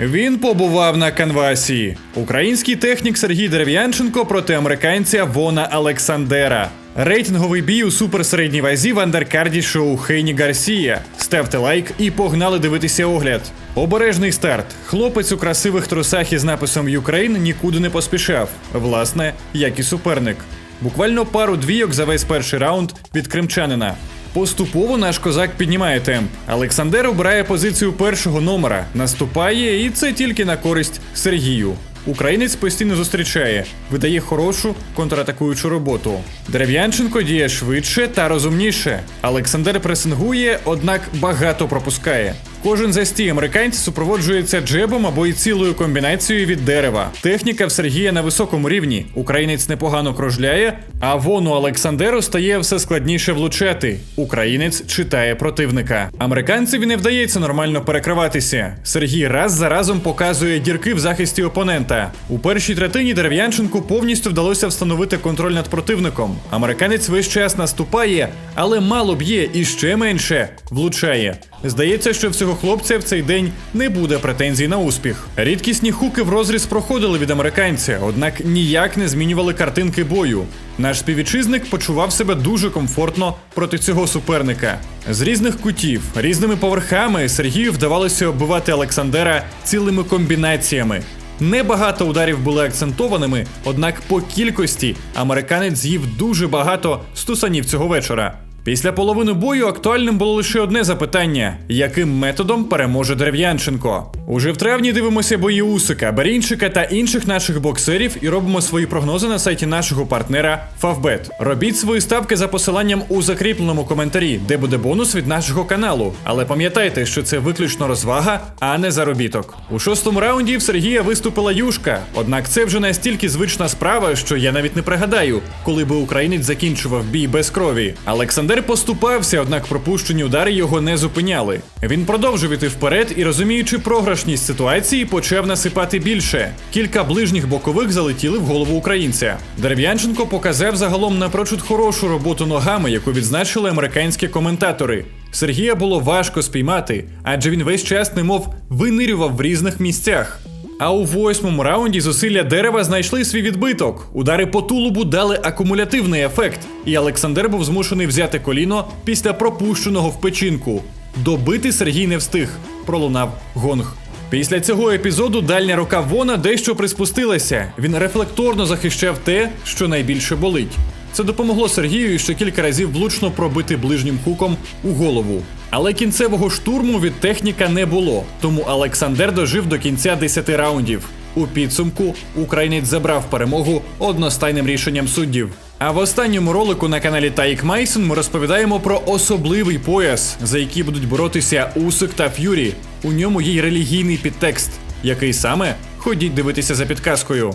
Він побував на канвасі. Український технік Сергій Дерев'янченко проти американця Вона Олександера. Рейтинговий бій у суперсередній вазі в андеркарді шоу Хейні Гарсія. Ставте лайк і погнали дивитися огляд. Обережний старт. Хлопець у красивих трусах із написом Юкрейн нікуди не поспішав. Власне, як і суперник. Буквально пару двійок за весь перший раунд від кримчанина. Поступово наш козак піднімає темп. Олександр обирає позицію першого номера, наступає, і це тільки на користь Сергію. Українець постійно зустрічає, видає хорошу контратакуючу роботу. Дерев'янченко діє швидше та розумніше. Олександр пресингує, однак багато пропускає. Кожен застій американців супроводжується джебом або й цілою комбінацією від дерева. Техніка в Сергія на високому рівні. Українець непогано кружляє, а вону Олександеру стає все складніше влучати. Українець читає противника. Американцеві не вдається нормально перекриватися. Сергій раз за разом показує дірки в захисті опонента. У першій третині дерев'янченку повністю вдалося встановити контроль над противником. Американець весь час наступає, але мало б'є і ще менше влучає. Здається, що в цього хлопця в цей день не буде претензій на успіх. Рідкісні хуки в розріз проходили від американця, однак ніяк не змінювали картинки бою. Наш співвітчизник почував себе дуже комфортно проти цього суперника. З різних кутів, різними поверхами Сергію вдавалося оббивати Олександера цілими комбінаціями. Небагато ударів були акцентованими, однак по кількості американець з'їв дуже багато стусанів цього вечора. Після половини бою актуальним було лише одне запитання: яким методом переможе Дерев'янченко? Уже в травні дивимося бої Усика, Барінчика та інших наших боксерів і робимо свої прогнози на сайті нашого партнера Favbet. Робіть свої ставки за посиланням у закріпленому коментарі, де буде бонус від нашого каналу. Але пам'ятайте, що це виключно розвага, а не заробіток. У шостому раунді в Сергія виступила юшка. Однак це вже настільки звична справа, що я навіть не пригадаю, коли би українець закінчував бій без крові. Олександр поступався, однак пропущені удари його не зупиняли. Він продовжив іти вперед і, розуміючи програшність ситуації, почав насипати більше. Кілька ближніх бокових залетіли в голову українця. Дерев'янченко показав загалом напрочуд хорошу роботу ногами, яку відзначили американські коментатори. Сергія було важко спіймати, адже він весь час немов винирював в різних місцях. А у восьмому раунді зусилля дерева знайшли свій відбиток. Удари по тулубу дали акумулятивний ефект, і Олександр був змушений взяти коліно після пропущеного в печінку. Добити Сергій не встиг. Пролунав гонг. Після цього епізоду дальня рука Вона дещо приспустилася. Він рефлекторно захищав те, що найбільше болить. Це допомогло Сергію ще кілька разів влучно пробити ближнім хуком у голову. Але кінцевого штурму від техніка не було, тому Олександр дожив до кінця 10 раундів. У підсумку українець забрав перемогу одностайним рішенням суддів. А в останньому ролику на каналі Таїк Майсон ми розповідаємо про особливий пояс, за який будуть боротися Усик та Ф'юрі. У ньому є й релігійний підтекст. Який саме ходіть дивитися за підказкою.